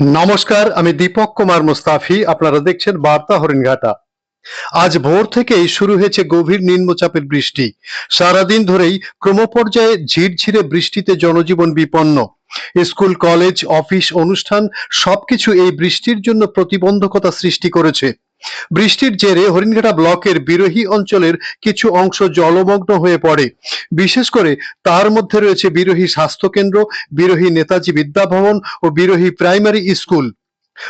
নমস্কার, আমি দীপক কুমার মুস্তাফি, আপনারা দেখছেন বার্তা হরিণঘাটা। আজ ভোর থেকেই শুরু হয়েছে গভীর নিম্নচাপের বৃষ্টি। সারাদিন ধরেই ক্রমপর্যায়ে ঝিরঝিরে বৃষ্টিতে জনজীবন বিপন্ন। স্কুল, কলেজ, অফিস, অনুষ্ঠান, সবকিছু এই বৃষ্টির জন্য প্রতিবন্ধকতা সৃষ্টি করেছে। বৃষ্টির জেরে হরিণঘাটা ব্লকের বিরোহী অঞ্চলের কিছু অংশ জলমগ্ন হয়ে পড়ে। বিশেষ করে তার মধ্যে রয়েছে বিরোহী স্বাস্থ্যকেন্দ্র, বিরোহী নেতাজি বিদ্যাভবন ও বিরোহী প্রাইমারি স্কুল।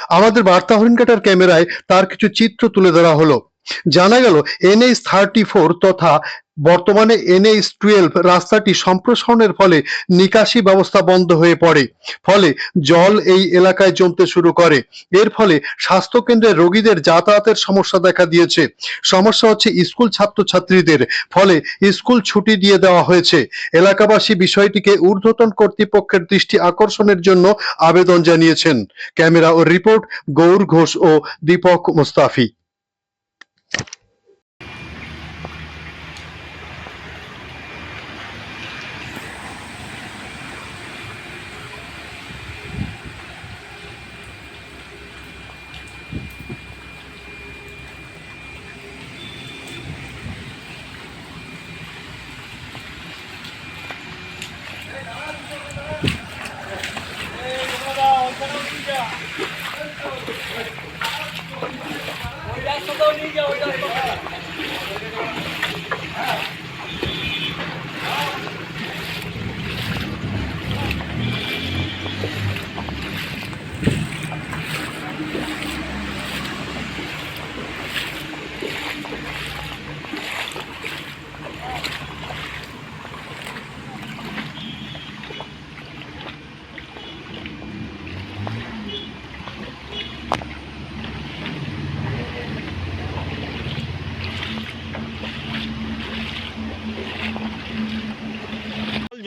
আমাদের বার্তা হরিণঘাটার ক্যামেরায় তার কিছু চিত্র তুলে ধরা হলো। জানা গেল এনএইচ থার্টি ফোর তথা বর্তমানে এনএইচ টুয়েলভ রাস্তাটি সম্প্রসারণের ফলে নিকাশি ব্যবস্থা বন্ধ হয়ে পড়ে। ফলে জল এই এলাকায় জমতে শুরু করে। এর ফলে স্বাস্থ্য কেন্দ্রে রোগীদের যাতায়াতের সমস্যা দেখা দিয়েছে। সমস্যা হচ্ছে স্কুল ছাত্রছাত্রীদের। ফলে স্কুল ছুটি দিয়ে দেওয়া হয়েছে। এলাকাবাসী বিষয়টিকে ঊর্ধ্বতন কর্তৃপক্ষের দৃষ্টি আকর্ষণের জন্য আবেদন জানিয়েছেন। ক্যামেরা ও রিপোর্ট গৌর ঘোষ ও দীপক মুস্তাফি।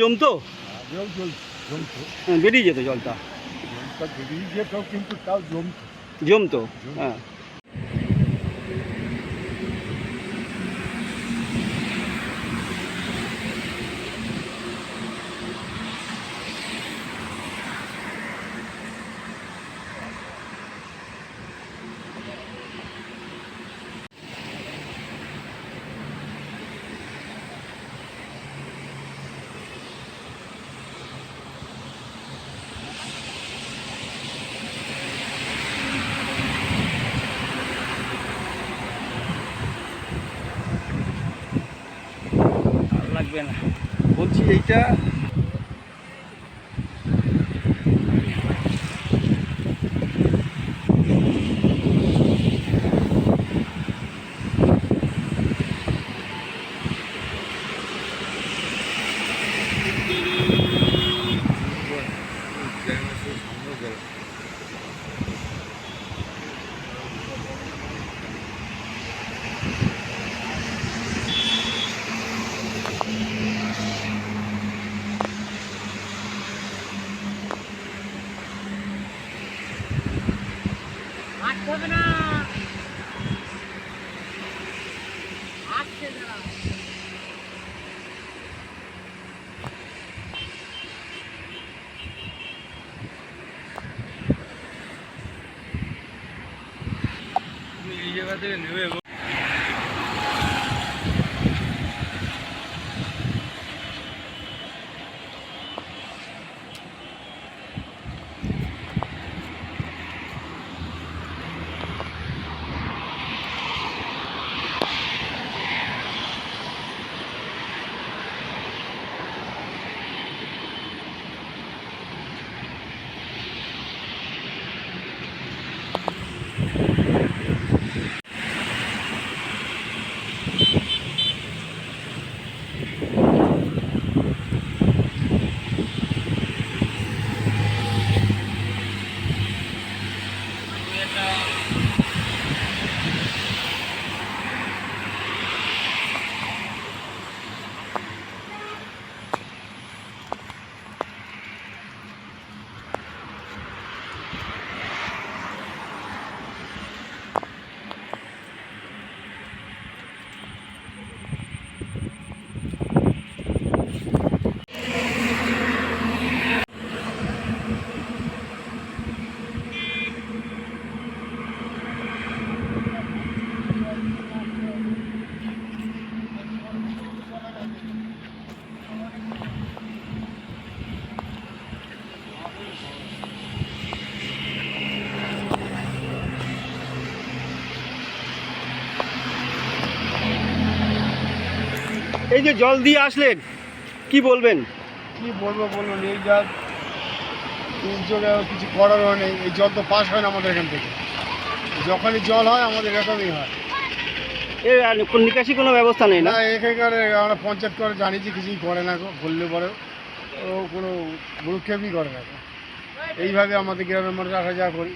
জমতো আগেও জল জমতো হ্যাঁ, বেরিয়ে যেত জলটা। জলটা বেরিয়ে যেত কিন্তু তাও জমতো জমতো। হ্যাঁ। লাগবে না বলছি এইটা এই জায়গা থেকে নেবে যে জল দিয়ে আসলেন কি বলবেন? কি বলব বলুন এই যা দুর্যোগে কিছু করারও নেই এই জল তো পাস হয় না আমাদের এখান থেকে। যখনই জল হয় আমাদের এরকমই হয়। এ আর নিকাশি কোনো ব্যবস্থা নেই না? এখানকার আমরা পঞ্চায়েত করে জানিয়েছি কিছুই করে না গো বললে পরে ও কোনো ভ্রুক্ষেপই করে না এইভাবে আমাদের গ্রামের মানুষ আসা যাওয়া করি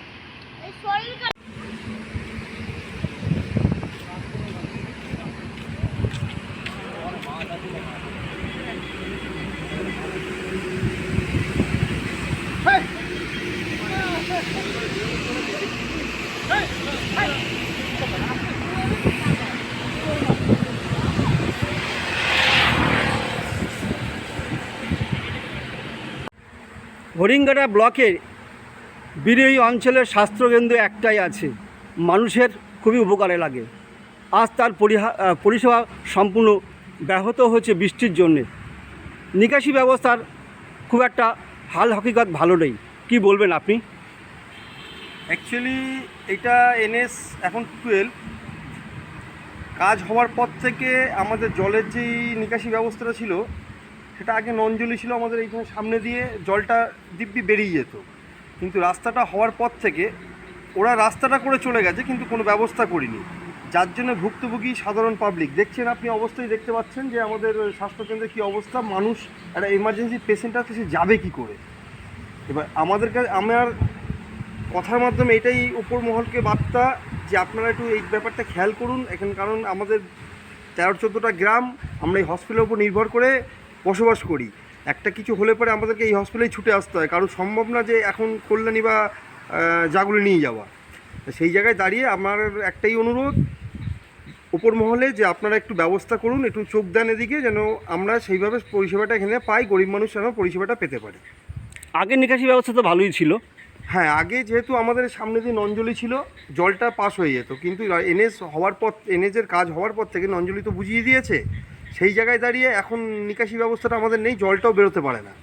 হরিঙ্গাটা ব্লকের বিরোহী অঞ্চলের স্বাস্থ্যকেন্দ্র একটাই আছে। মানুষের খুবই উপকারে লাগে। আজ তার পরিষেবা সম্পূর্ণ ব্যাহত হচ্ছে বৃষ্টির জন্যে। নিকাশি ব্যবস্থার খুব একটা হাল হকিকত ভালো নেই। কি বলবেন আপনি? অ্যাকচুয়ালি এটা এনএস এখন টুয়েলভ। কাজ হওয়ার পর থেকে আমাদের জলের যেই নিকাশি ব্যবস্থাটা ছিল, সেটা আগে নঞ্জলি ছিল আমাদের এইখানে সামনে দিয়ে জলটা দিব্যি বেরিয়ে যেত। কিন্তু রাস্তাটা হওয়ার পর থেকে ওরা রাস্তাটা করে চলে গেছে, কিন্তু কোনো ব্যবস্থা করিনি। যার জন্য ভুক্তভোগী সাধারণ পাবলিক দেখছেন আপনি অবস্থায় দেখতে পাচ্ছেন যে আমাদের স্বাস্থ্যকেন্দ্রে কী অবস্থা? মানুষ একটা এমার্জেন্সি পেশেন্টটা সে যাবে কি করে? এবার আমাদের কাছে, আমার কথার মাধ্যমে এটাই উপর মহলকে বার্তা যে আপনারা একটু এই ব্যাপারটা খেয়াল করুন। এখানে কারণ আমাদের তেরো চোদ্দোটা গ্রাম, আমরা এই হসপিটালের উপর নির্ভর করে বসবাস করি। একটা কিছু হলে পরে আমাদেরকে এই হসপিটালেই ছুটে আসতে হয়। কারণ সম্ভব না যে এখন কল্যাণী বা জাগুলি নিয়ে যাওয়া। সেই জায়গায় দাঁড়িয়ে আমার একটাই অনুরোধ উপর মহলে যে আপনারা একটু ব্যবস্থা করুন একটু চোখ দেন এদিকে যেন আমরা সেইভাবে পরিষেবাটা এখানে পাই গরিব মানুষ যেন পরিষেবাটা পেতে পারে। আগের নিকাশি ব্যবস্থা তো ভালোই ছিল। হ্যাঁ আগে যেহেতু আমাদের সামনে দিয়ে নঞ্জলি ছিল জলটা পাস হয়ে যেত কিন্তু এনএস হওয়ার পর এনএসের কাজ হওয়ার পর থেকে নঞ্জলি তো বুঝিয়ে দিয়েছে সেই জায়গায় দাঁড়িয়ে এখন নিকাশি ব্যবস্থাটা আমাদের নেই জলটাও বেরোতে পারে না।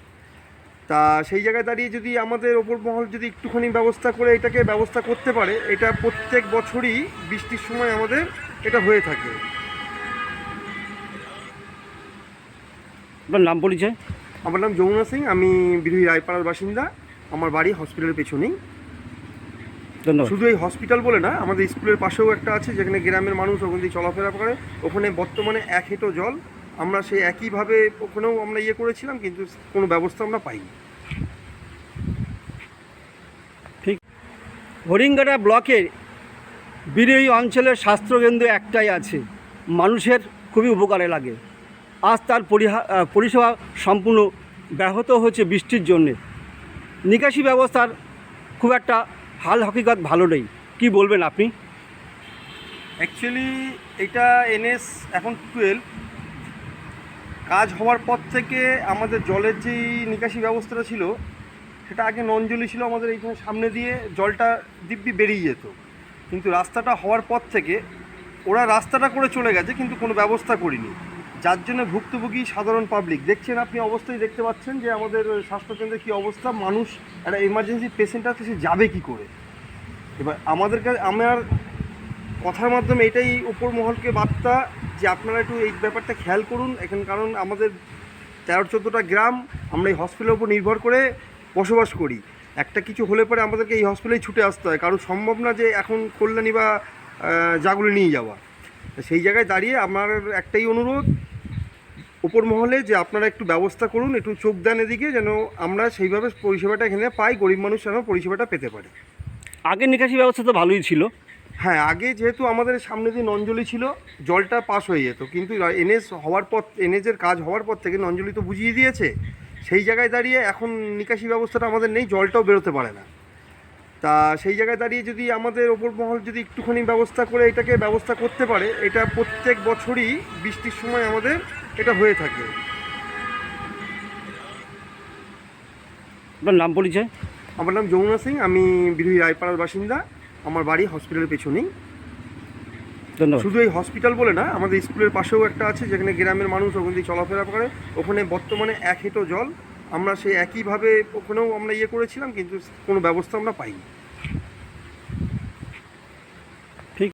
তা সেই জায়গায় দাঁড়িয়ে যদি আমাদের ওপর মহল যদি একটুখানি ব্যবস্থা করে এটাকে ব্যবস্থা করতে পারে এটা প্রত্যেক বছরই বৃষ্টির সময় আমাদের এটা হয়ে থাকে। আপনার নাম পরিচয়? আমার নাম যমুনা সিং আমি বিরুহি রায়পাড়ার বাসিন্দা। আমার বাড়ি হসপিটালের পেছনেই। ধন্যবাদ। শুধু এই হসপিটাল বলে না আমাদের স্কুলের পাশেও একটা আছে যেখানে গ্রামের মানুষ ওখান দিয়ে চলাফেরা করে। ওখানে বর্তমানে এক হেঁটো জল। আমরা সেই একইভাবে ওখানেও আমরা ইয়ে করেছিলাম কিন্তু কোনো ব্যবস্থা আমরা পাইনি। ঠিক। হরিঙ্গাটা ব্লকের বিরোহী অঞ্চলের স্বাস্থ্যকেন্দ্র একটাই আছে। মানুষের খুবই উপকারে লাগে। আজ তার পরিষেবা সম্পূর্ণ ব্যাহত হচ্ছে বৃষ্টির জন্যে। নিকাশি ব্যবস্থার খুব একটা হাল হকিকত ভালো নেই। কি বলবেন আপনি? অ্যাকচুয়ালি এটা এনএস এখন টুয়েলভ। কাজ হওয়ার পর থেকে আমাদের জলের যেই নিকাশি ব্যবস্থাটা ছিল, সেটা আগে নঞ্জলি ছিল, আমাদের এইখানে সামনে দিয়ে জলটা দিব্যি বেরিয়ে যেত। কিন্তু রাস্তাটা হওয়ার পর থেকে ওরা রাস্তাটা করে চলে গেছে, কিন্তু কোনো ব্যবস্থা করিনি। যার জন্য ভুক্তভোগী সাধারণ পাবলিক দেখছেন আপনি অবস্থায় দেখতে পাচ্ছেন যে আমাদের স্বাস্থ্যকেন্দ্রে কী অবস্থা? মানুষ একটা এমার্জেন্সি পেশেন্টটা সে যাবে কি করে? এবার আমাদের কাছে, আমার কথার মাধ্যমে এটাই উপর মহলকে বার্তা যে আপনারা একটু এই ব্যাপারটা খেয়াল করুন। এখন কারণ আমাদের তেরো চোদ্দোটা গ্রাম, আমরা এই হসপিটালের উপর নির্ভর করে বসবাস করি। একটা কিছু হলে পরে আমাদেরকে এই হসপিটালেই ছুটে আসতে হয়। কারণ সম্ভব না যে এখন কল্যাণী বা জাগুলি নিয়ে যাওয়া। সেই জায়গায় দাঁড়িয়ে আমার একটাই অনুরোধ উপর মহলে যে আপনারা একটু ব্যবস্থা করুন একটু চোখ দেন এদিকে যেন আমরা সেইভাবে পরিষেবাটা এখানে পাই গরিব মানুষ যেন পরিষেবাটা পেতে পারে। আগের নিকাশি ব্যবস্থা তো ভালোই ছিল। হ্যাঁ আগে যেহেতু আমাদের সামনে দিয়ে নঞ্জলি ছিল জলটা পাস হয়ে যেত। কিন্তু এনএস হওয়ার পর এনএসের কাজ হওয়ার পর থেকে নঞ্জলি তো বুঝিয়ে দিয়েছে। সেই জায়গায় দাঁড়িয়ে এখন নিকাশি ব্যবস্থাটা আমাদের নেই জলটাও বেরোতে পারে না। তা সেই জায়গায় দাঁড়িয়ে যদি আমাদের ওপর মহল যদি একটুখানি ব্যবস্থা করে এটাকে ব্যবস্থা করতে পারে এটা প্রত্যেক বছরই বৃষ্টির সময় আমাদের এটা হয়ে থাকে। আপনার নাম পরিচয়? আমার নাম যমুনা সিং আমি বিরুহি রায়পাড়ার বাসিন্দা। আমার বাড়ি হসপিটালের পেছনেই। ধন্যবাদ। শুধু এই হসপিটাল বলে না আমাদের স্কুলের পাশেও একটা আছে যেখানে গ্রামের মানুষ ওখান দিয়ে চলাফেরা করে। ওখানে বর্তমানে এক হেঁটো জল। আমরা সেই একইভাবে ওখানেও আমরা ইয়ে করেছিলাম কিন্তু কোনো ব্যবস্থা আমরা পাইনি। ঠিক।